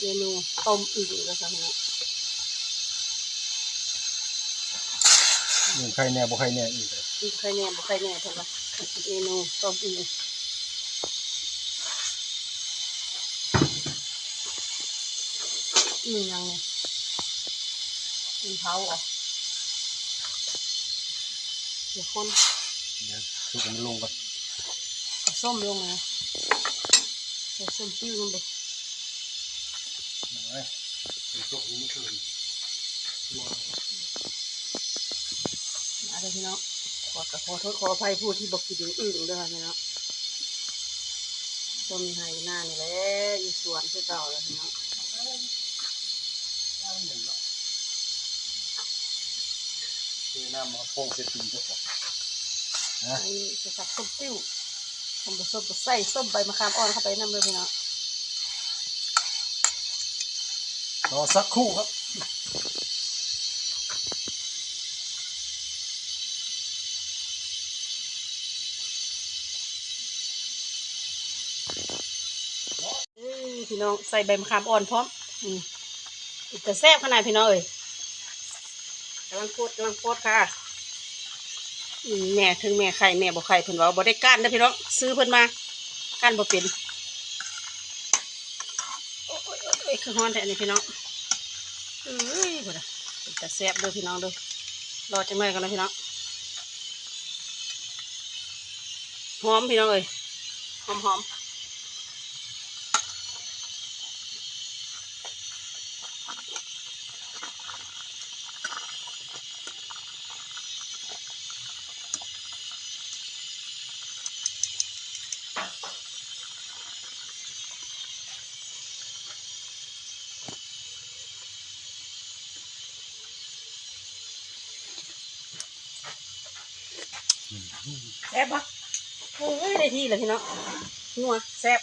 เมนูต้มอึ่งนะคะพี่น้องใครแน่บ่ใครแน่อีกเลยอึ่งไข่แหน่บ่ไข่แหน่เพิ่นว่เมนูต้มอึ่งอึ่งยังไงอึ่งเผาเหรอเดี๋ยวคนเดี๋ยวทุกคนลงก่อนเอาส้มลงนะใส่ส้มปิ้วลงไป เอาไว้เป็นตกนี้คืนมาเลยพี่น้องขอขอโทษขออภัยผู้ที่บอกกินอึ่งด้วยพี่น้องต้นไห้หน้านี่แหละอยู่สวนคือเก่าแล้วพี่น้องคือน้ำมาโป่งเสร็จตีนเจ้าของนะอันนี้จะตักส้มปิ้วผมผสมกับใส่ส้มใบมะขามอ่อนเข้าไปน้ำเลยพี่น้อง รอสักครู่ครับเอ้ยพี่น้องใส่ใบมะขามอ่อนพร้อมอืมอีกแต่แซ่บขนาดพี่น้องเอ้ยกำลังโคตรกำลังโคตรค่ะแม่ถึงแม่ไข่แม่บ่ไข่เพิ่นว่าบ่ได้ก้านนะพี่น้องซื้อเพิ่นมาก้านบ่เป็น ยโอ้ยคือฮ้อนแท้นี่พี่น้องเอ้ยบ่ได้แต่แซ่บเด้อพี่น้องเด้อรอจังหน่อยกันนะพี่น้องหอมพี่น้องเอ้ยหอมหอม แซ่บปะเฮ้ยได้ที่เลยพี่น้องนัวแซ่บ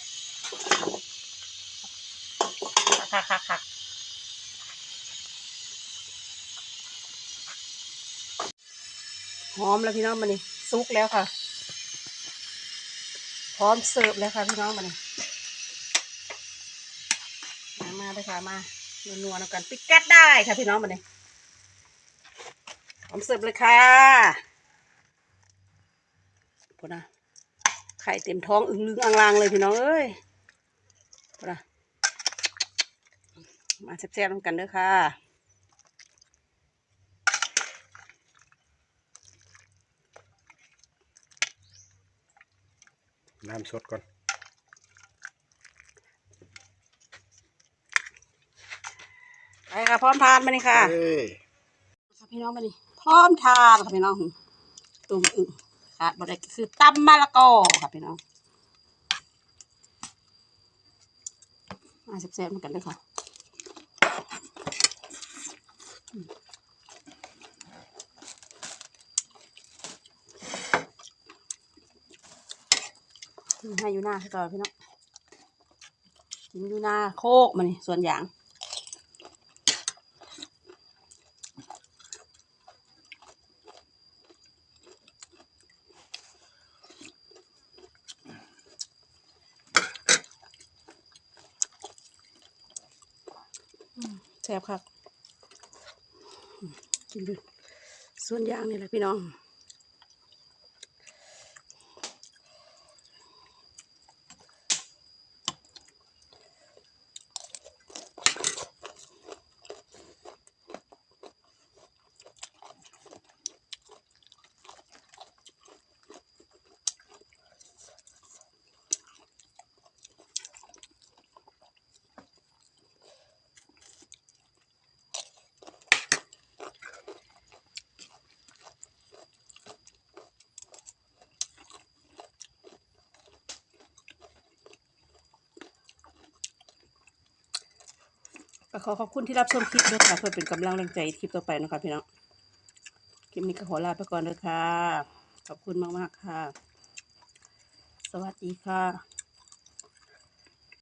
คักคักคักหอมแล้วพี่น้องมันนี่ซุกแล้วค่ะ พร้อมเสิร์ฟแล้วค่ะพี่น้องมันนี่มามาเลยค่ะมานัวๆนำกันปิกแก๊สได้ค่ะพี่น้องมันนี่พร้อมเสิร์ฟเลยค่ะ พอนะไข่เต็มท้องอึ้งลึงอังลางเลยพี่น้องเอ้ยพอนะมาแซ่บๆนำกันเด้อค่ะน้ำสดก่อนไปค่ะพร้อมทานมาเลยค่ะเอ้ยค่ะพี่น้องมาดิพร้อมทานค่ะพี่น้องตุ่มอึ่ งค่ะบดได้ก็คือตำมะละกอค่ะพี่น้องมาแซ่บๆเหมือนกันเลยค่ะให้อยู่หน้าให้ก่อนพี่น้องกินอยู่หน้าโคกมานี่ส่วนอย่าง แซ่บครับกินดูส่วนยางนี่แหละพี่น้อง ก็ขอขอบคุณที่รับชมคลิปด้วยค่ะ เพื่อเป็นกำลังแรงใจคลิปต่อไปนะคะพี่น้อง คลิปนี้ก็ขอลาไปก่อนเลยค่ะ ขอบคุณมากๆค่ะ สวัสดีค่ะ